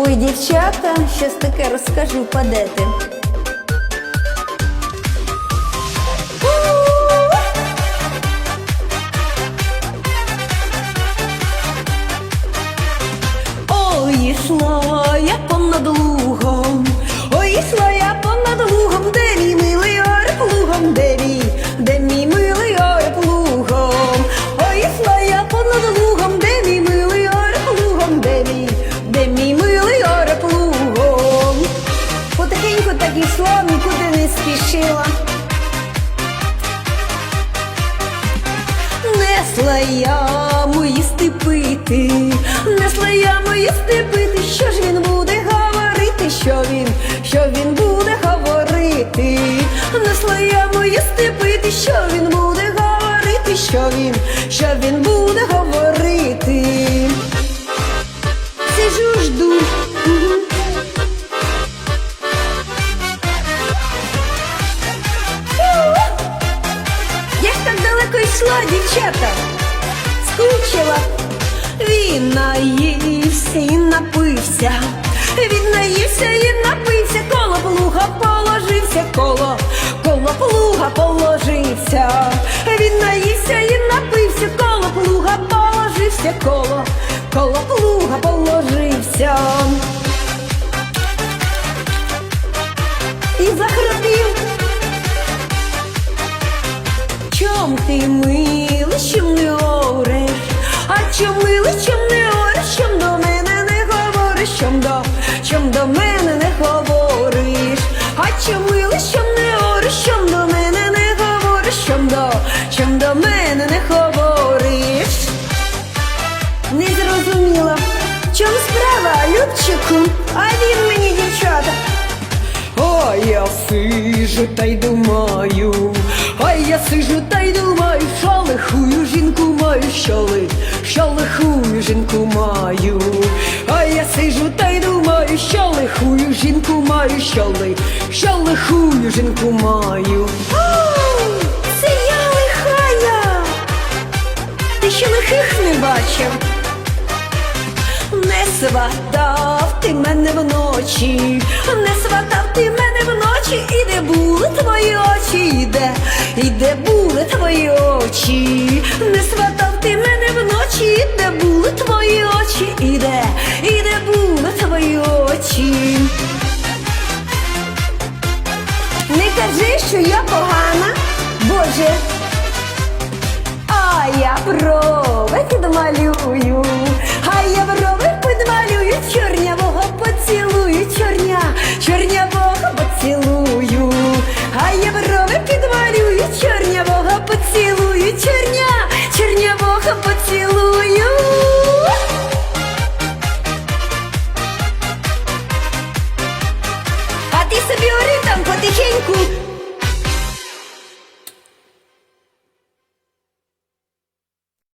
Ой, дівчата, щось таке розкажу, падете. Ой, йшла я понад лугом, йшла, нікуди не спішила. Несла я мої степити, несла я мої степити, що ж він буде говорити, що він, що він буде говорити, несла я мої степити, що він буде говорити, що він, що він буде говорити. Далеко йшла, дівчата, скучила. Він наївся і напився, він наївся і напився, коло плуга положився, коло, коло плуга положився, він наївся і напився, коло плуга положився, коло, коло плуга положився. І захропів. А він мені дівчата. А я сижу та й думаю, я сижу та й думаю, що лихую жінку маю, що ли, що лихую жінку маю, а я сижу та й думаю, що лихую жінку маю, що ли, що лихую жінку маю. Це я лихая. Ти ще лихих не бачив. Не сватав ти мене вночі, не сватав ти мене вночі, і де були твої очі, і де, були твої очі, не сватав ти мене вночі, де були твої очі, і де, і де були твої очі. Не кажи, що я погана, Боже. А я брови підмалюю,